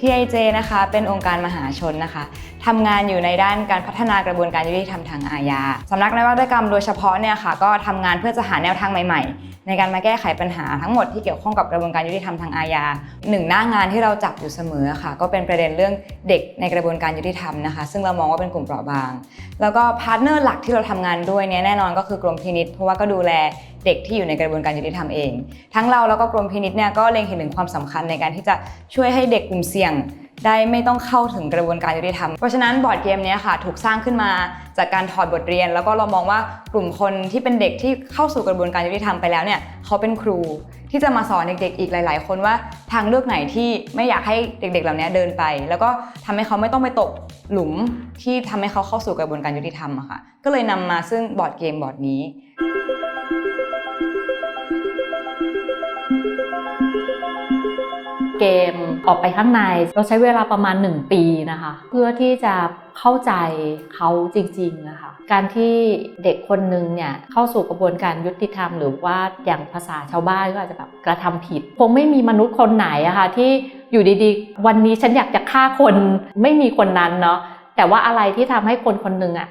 TIJ นะคะ เป็นองค์การมหาชนนะคะทำงานอยู่ในด้านการพัฒนากระบวนการยุติธรรมทางอาญาสำนักนวัตกรรมโดยเฉพาะเนี่ยค่ะ ก็ทำงานเพื่อจะหาแนวทางใหม่ๆ ในการมาแก้ไขปัญหาทั้งหมดที่เกี่ยวข้องกับกระบวนการยุติธรรมทางอาญาหนึ่งหน้างานที่เราจับอยู่เสมอค่ะ ก็เป็นประเด็นเรื่องเด็กในกระบวนการยุติธรรมนะคะ ซึ่งเรามองว่าเป็นกลุ่มเปราะบาง แล้วก็พาร์ทเนอร์หลักที่เราทำงานด้วยเนี่ยแน่นอนก็คือกรมพินิษเพราะว่าก็ดูแล เด็กที่อยู่ในกระบวนการยุติธรรมเอง ทั้งเราแล้วก็กรมพินิษเนี่ยก็เล็งเห็นถึงความสำคัญในการที่จะช่วยให้เด็กกลุ่มเสี่ยง ได้ไม่ต้องเข้าถึงกระบวนการยุติธรรม เพราะฉะนั้นบอร์ดเกมนี้ค่ะถูกสร้างขึ้นมาจากการถอดบทเรียน แล้วก็เรามองว่ากลุ่มคนที่เป็นเด็กที่เข้าสู่กระบวนการยุติธรรมไปแล้วเนี่ยเขาเป็นครูที่จะมาสอนเด็กๆ อีกหลาย ๆ คนว่าทางเลือกไหนที่ไม่อยากให้เด็กๆ เหล่านี้เดินไป แล้วก็ทำให้เขาไม่ต้องไปตกหลุมที่ทำให้เขาเข้าสู่กระบวนการยุติธรรมอะค่ะ ก็เลยนำมาซึ่งบอร์ดเกมบอร์ดนี้ เกมออกไปข้างในเราใช้เวลาประมาณ 1 ปีนะคะ เพื่อที่จะเข้าใจเขาจริงๆนะคะการที่เด็กคนหนึ่งเนี่ยเข้าสู่กระบวนการยุติธรรม หรือว่าอย่างภาษาชาวบ้านก็อาจจะแบบกระทำผิด คงไม่มีมนุษย์คนไหนอะคะที่อยู่ดีๆ วันนี้ฉันอยากจะฆ่าคนไม่มีคนนั้นเนาะแต่ว่าอะไรที่ทำให้คนคนหนึ่งอะ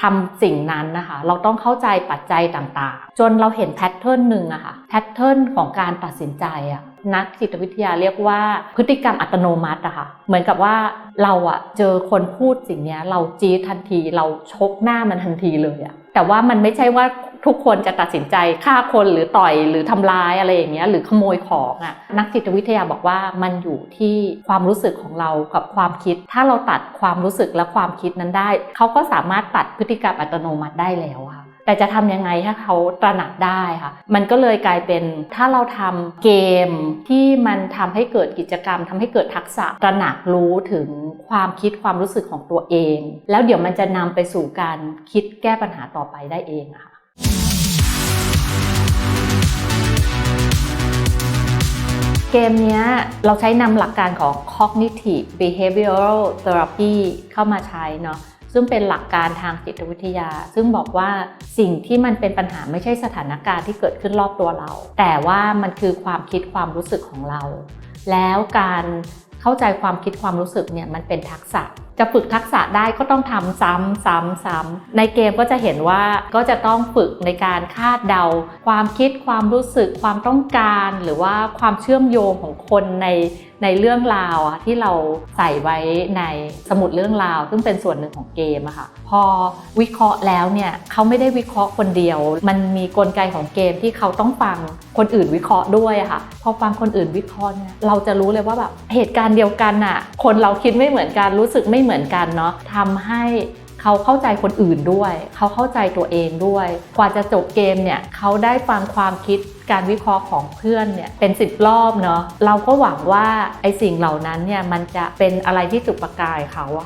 ทำสิ่งนั้นนะคะ เราต้องเข้าใจปัจจัยต่างๆ จนเราเห็นแพทเทิร์นหนึ่งอะค่ะแพทเทิร์นของการตัดสินใจอะนักจิตวิทยาเรียกว่าพฤติกรรมอัตโนมัติอะค่ะ เหมือนกับว่าเราอะเจอคนพูดสิ่งนี้เราจีทันที เราชกหน้ามันทันทีเลยอะ แต่ว่ามันไม่ใช่ว่าทุกคนจะตัดสินใจฆ่าคนหรือต่อยหรือทำร้ายอะไรอย่างเงี้ยหรือขโมยของอะนักจิตวิทยาบอกว่ามันอยู่ที่ความรู้สึกของเรากับความคิด ถ้าเราตัดความรู้สึกและความคิดนั้นได้ เขาก็สามารถตัดพฤติกรรมอัตโนมัติได้แล้วค่ะ แต่จะทำยังไงให้เขาตระหนักได้ค่ะ มันก็เลยกลายเป็นถ้าเราทำเกมที่มันทำให้เกิดกิจกรรมทำให้เกิดทักษะตระหนักรู้ถึงความคิดความรู้สึกของตัวเอง แล้วเดี๋ยวมันจะนำไปสู่การคิดแก้ปัญหาต่อไปได้เองค่ะเกมนี้เราใช้นำหลักการของ cognitive behavioral therapy เข้ามาใช้เนาะ ซึ่งเป็นหลักการทางจิตวิทยา ซึ่งบอกว่าสิ่งที่มันเป็นปัญหาไม่ใช่สถานการณ์ที่เกิดขึ้นรอบตัวเรา แต่ว่ามันคือความคิดความรู้สึกของเรา แล้วการเข้าใจความคิดความรู้สึกเนี่ยมันเป็นทักษะ จะฝึกทักษะได้ก็ต้องทำซ้ำซ้ำซ้ำในเกมก็จะเห็นว่าก็จะต้องฝึกในการคาดเดา ความคิดความรู้สึกความต้องการ หรือว่าความเชื่อมโยงของคนในในเรื่องราวที่เราใส่ไว้ในสมุดเรื่องราว ซึ่งเป็นส่วนหนึ่งของเกมอะค่ะพอวิเคราะห์แล้วเนี่ยเขาไม่ได้วิเคราะห์คนเดียว มันมีกลไกของเกมที่เขาต้องฟังคนอื่นวิเคราะห์ด้วยอะค่ะพอฟังคนอื่นวิเคราะห์เนี่ยเราจะรู้เลยว่าแบบเหตุการณ์เดียวกันอะคนเราคิดไม่เหมือนกันรู้สึกไม่เหมือนกันเนาะทำให้เขาเข้าใจคนอื่นด้วย เขาเข้าใจตัวเองด้วย กว่าจะจบเกมเนี่ยเขาได้ฟังความคิดการวิเคราะห์ของเพื่อนเนี่ยเป็นสิบรอบเนาะเราก็หวังว่าไอสิ่งเหล่านั้นเนี่ยมันจะเป็นอะไรที่จุดประกายเขาอะ